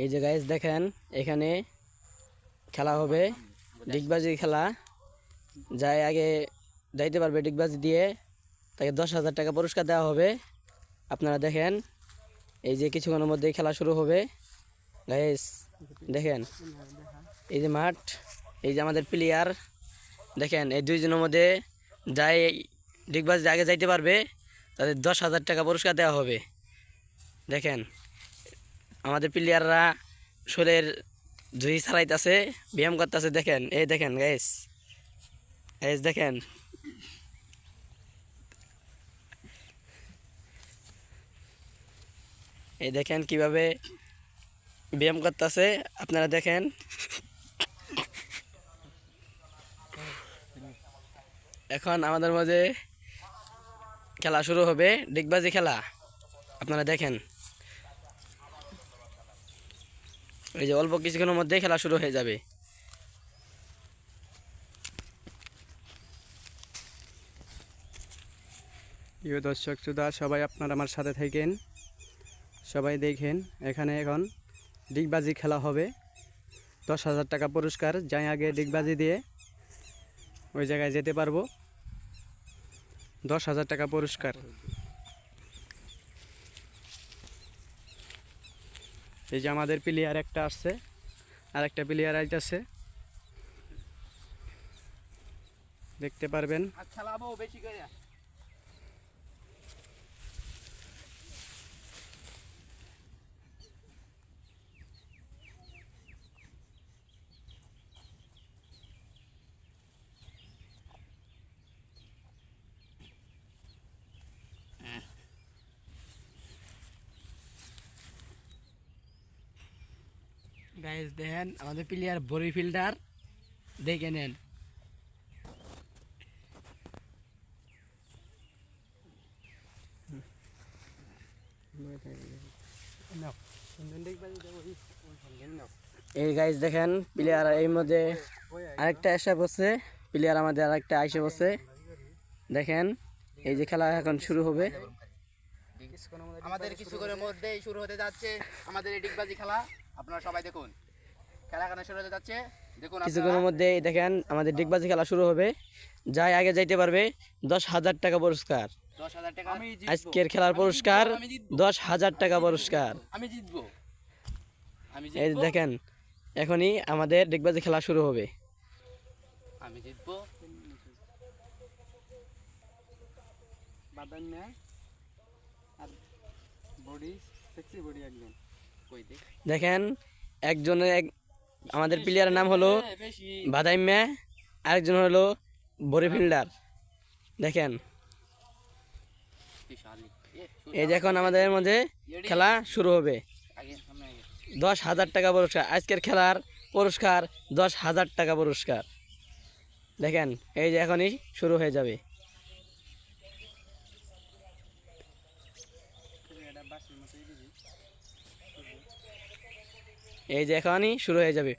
এই যে গাইজ দেখেন, এখানে খেলা হবে। ডিগবাজি খেলা। যাই আগে যাইতে পারবে ডিগবাজি দিয়ে। তাকে দশ হাজার টাকা পুরস্কার দেওয়া হবে। আপনারা দেখেন, এই যে কিছুক্ষণের মধ্যেই খেলা শুরু হবে। গাইজ দেখেন, এই যে মাঠ, এই যে আমাদের প্লেয়ার দেখেন, এই দুইজনের মধ্যে যাই ডিগবাজি আগে যাইতে পারবে, তাদের দশ হাজার টাকা পুরস্কার দেওয়া হবে। দেখেন আমাদের প্লেয়াররা শরীরের জুই ছাড়াইতেছে, ব্যায়াম করতেছে, দেখেন, এই দেখেন গাইস গাইস দেখেন। এই দেখেন কীভাবে ব্যায়াম করতেছে, আপনারা দেখেন। এখন আমাদের মাঝে খেলা শুরু হবে, ডিগবাজি খেলা, আপনারা দেখেন। এই যে অল্প কিছুক্ষণের মধ্যে খেলা শুরু হয়ে যাবে। প্রিয় দর্শক শ্রোতা, সবাই আপনারা আমার সাথে থাকেন। সবাই দেখেন, এখানে এখন ডিগবাজি খেলা হবে। দশ হাজার টাকা পুরস্কার, যাই আগে ডিগবাজি দিয়ে ওই জায়গায় যেতে পারব। দশ হাজার টাকা পুরস্কার। এই যে আমাদের প্লেয়ার একটা আসছে আর একটা প্লেয়ার আইতেছে। দেখতে পারবেন। খেলাবো বেশি করে। গাইজ দেখেন, আমাদের প্লেয়ার বড়ি ফিল্ডার দেখে নেন। এই গাইজ দেখেন প্লেয়ার এই মধ্যে আরেকটা এসে বসে প্লেয়ার আমাদের আরেকটা আইসে বসে দেখেন, এই যে খেলা এখন শুরু হবে। আমাদের কিছুক্ষণের মধ্যেই শুরু হতে যাচ্ছে। আমাদের এই ডিগবাজি খেলা আপনারা সবাই দেখুন। খেলা শুরু হতে যাচ্ছে? দেখুন কিছুক্ষণের মধ্যে দেখেন আমাদের ডিগবাজি খেলা শুরু হবে। যাই আগে যাইতে পারবে দশ হাজার টাকা পুরস্কার। দশ হাজার টাকা। আমি আজকের খেলার পুরস্কার দশ হাজার টাকা পুরস্কার। আমি জিতবো। এই দেখেন এখনই আমাদের ডিগবাজি খেলা শুরু হবে। আমি জিতবো। বাদাম আর বডি সেক্সি বডি একদম কই দেখ দেখেন একজনের এক আমাদের প্লেয়ারের নাম হলো বেশি। বাদাইম্যা আরেকজন হলো বড়ি ফিল্ডার। দেখেন। এই দেখুন আমাদের মধ্যে খেলা শুরু হবে। দশ হাজার টাকা পুরস্কার। আজকের খেলার পুরস্কার দশ হাজার টাকা পুরস্কার। দেখেন এই যে এখনই শুরু হয়ে যাবে। এই যে এখনই শুরু হয়ে যাবে।